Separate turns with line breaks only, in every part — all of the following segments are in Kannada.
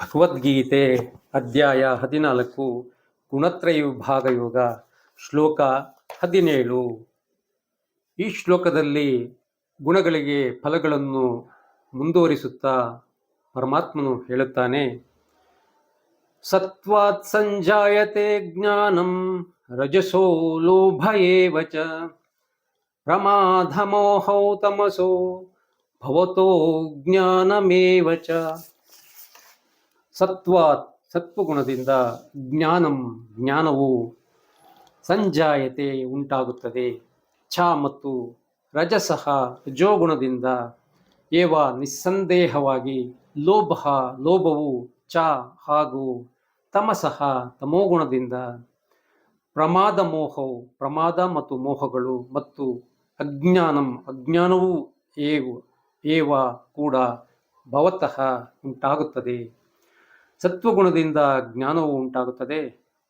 ಭಗವದ್ಗೀತೆ ಅಧ್ಯಾಯ ಹದಿನಾಲ್ಕು ಗುಣತ್ರಯ ವಿಭಾಗ ಯೋಗ ಶ್ಲೋಕ ಹದಿನೇಳು. ಈ ಶ್ಲೋಕದಲ್ಲಿ ಗುಣಗಳಿಗೆ ಫಲಗಳನ್ನು ಮುಂದುವರಿಸುತ್ತಾ ಪರಮಾತ್ಮನು ಹೇಳುತ್ತಾನೆ, ಸತ್ವಾತ್ ಸಂಜಾಯತೆ ಜ್ಞಾನಂ ರಜಸೋ ಲೋಭ ಏವ ಚ ಪ್ರಮಾಧಮೋಹೌ ತಮಸೋ ಭವತೋ ಜ್ಞಾನಮೇವಚ ಸತ್ವಾತ್ ಸತ್ವಗುಣದಿಂದ ಜ್ಞಾನಂ, ಜ್ಞಾನವು ಸಂಜಾಯತೆ ಉಂಟಾಗುತ್ತದೆ. ಛ ಮತ್ತು ರಜಸಹ ರಜೋಗುಣದಿಂದ ಏವ ನಿಸ್ಸಂದೇಹವಾಗಿ ಲೋಭ, ಲೋಭವು ಚ ಹಾಗೂ ತಮಸಃ ತಮೋಗುಣದಿಂದ ಪ್ರಮಾದ ಮೋಹವು ಪ್ರಮಾದ ಮತ್ತು ಮೋಹಗಳು ಮತ್ತು ಅಜ್ಞಾನಂ, ಅಜ್ಞಾನವೂ ಏವ ಏವ ಕೂಡ ಭವತಃ ಉಂಟಾಗುತ್ತದೆ. ಸತ್ವಗುಣದಿಂದ ಜ್ಞಾನವು ಉಂಟಾಗುತ್ತದೆ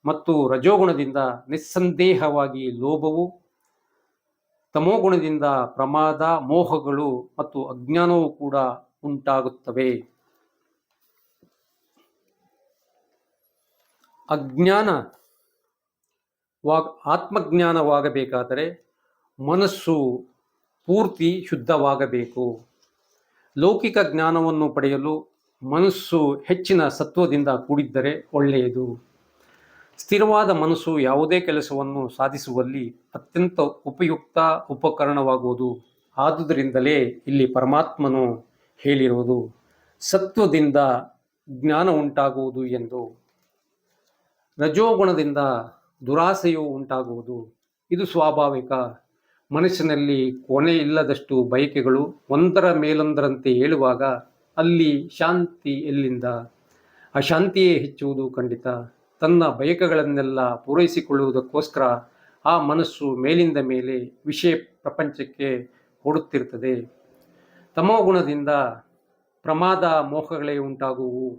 ಮತ್ತು ರಜೋಗುಣದಿಂದ ನಿಸ್ಸಂದೇಹವಾಗಿ ಲೋಭವು, ತಮೋಗುಣದಿಂದ ಪ್ರಮಾದ, ಮೋಹಗಳು ಮತ್ತು ಅಜ್ಞಾನವು ಕೂಡ ಉಂಟಾಗುತ್ತವೆ. ಅಜ್ಞಾನ ವಾ ಆತ್ಮಜ್ಞಾನವಾಗಬೇಕಾದರೆ ಮನಸ್ಸು ಪೂರ್ತಿ ಶುದ್ಧವಾಗಬೇಕು. ಲೌಕಿಕ ಜ್ಞಾನವನ್ನು ಪಡೆಯಲು ಮನಸ್ಸು ಹೆಚ್ಚಿನ ಸತ್ವದಿಂದ ಕೂಡಿದ್ದರೆ ಒಳ್ಳೆಯದು. ಸ್ಥಿರವಾದ ಮನಸ್ಸು ಯಾವುದೇ ಕೆಲಸವನ್ನು ಸಾಧಿಸುವಲ್ಲಿ ಅತ್ಯಂತ ಉಪಯುಕ್ತ ಉಪಕರಣವಾಗುವುದು. ಆದುದರಿಂದಲೇ ಇಲ್ಲಿ ಪರಮಾತ್ಮನು ಹೇಳಿರುವುದು ಸತ್ವದಿಂದ ಜ್ಞಾನ ಉಂಟಾಗುವುದು ಎಂದು. ರಜೋಗುಣದಿಂದ ದುರಾಸೆಯು ಉಂಟಾಗುವುದು. ಇದು ಸ್ವಾಭಾವಿಕ. ಮನಸ್ಸಿನಲ್ಲಿ ಕೊನೆ ಇಲ್ಲದಷ್ಟು ಬಯಕೆಗಳು ಒಂದರ ಮೇಲೊಂದರಂತೆ ಏಳುವಾಗ ಅಲ್ಲಿ ಶಾಂತಿ ಎಲ್ಲಿಂದ? ಅಶಾಂತಿಯೇ ಹೆಚ್ಚುವುದು ಖಂಡಿತ. ತನ್ನ ಬಯಕೆಗಳನ್ನೆಲ್ಲ ಪೂರೈಸಿಕೊಳ್ಳುವುದಕ್ಕೋಸ್ಕರ ಆ ಮನಸ್ಸು ಮೇಲಿಂದ ಮೇಲೆ ವಿಷಯ ಪ್ರಪಂಚಕ್ಕೆ ಓಡುತ್ತಿರುತ್ತದೆ. ತಮೋಗುಣದಿಂದ ಪ್ರಮಾದ ಮೋಹಗಳೇ ಉಂಟಾಗುವು.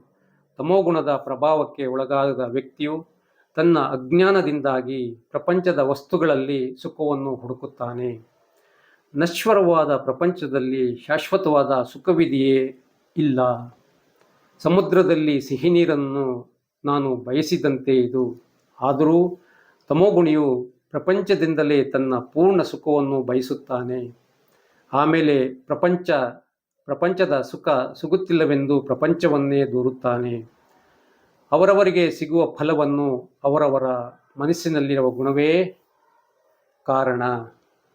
ತಮೋಗುಣದ ಪ್ರಭಾವಕ್ಕೆ ಒಳಗಾದ ವ್ಯಕ್ತಿಯು ತನ್ನ ಅಜ್ಞಾನದಿಂದಾಗಿ ಪ್ರಪಂಚದ ವಸ್ತುಗಳಲ್ಲಿ ಸುಖವನ್ನು ಹುಡುಕುತ್ತಾನೆ. ನಶ್ವರವಾದ ಪ್ರಪಂಚದಲ್ಲಿ ಶಾಶ್ವತವಾದ ಸುಖವಿದೆಯೇ? ಇಲ್ಲ. ಸಮುದ್ರದಲ್ಲಿ ಸಿಹಿ ನೀರನ್ನು ನಾನು ಬಯಸಿದಂತೆ ಇದು. ಆದರೂ ತಮೋಗುಣಿಯು ಪ್ರಪಂಚದಿಂದಲೇ ತನ್ನ ಪೂರ್ಣ ಸುಖವನ್ನು ಬಯಸುತ್ತಾನೆ. ಆಮೇಲೆ ಪ್ರಪಂಚ, ಪ್ರಪಂಚದ ಸುಖ ಸಿಗುತ್ತಿಲ್ಲವೆಂದು ಪ್ರಪಂಚವನ್ನೇ ದೂರುತ್ತಾನೆ. ಅವರವರಿಗೆ ಸಿಗುವ ಫಲವನ್ನು ಅವರವರ ಮನಸ್ಸಿನಲ್ಲಿರುವ ಗುಣವೇ ಕಾರಣ.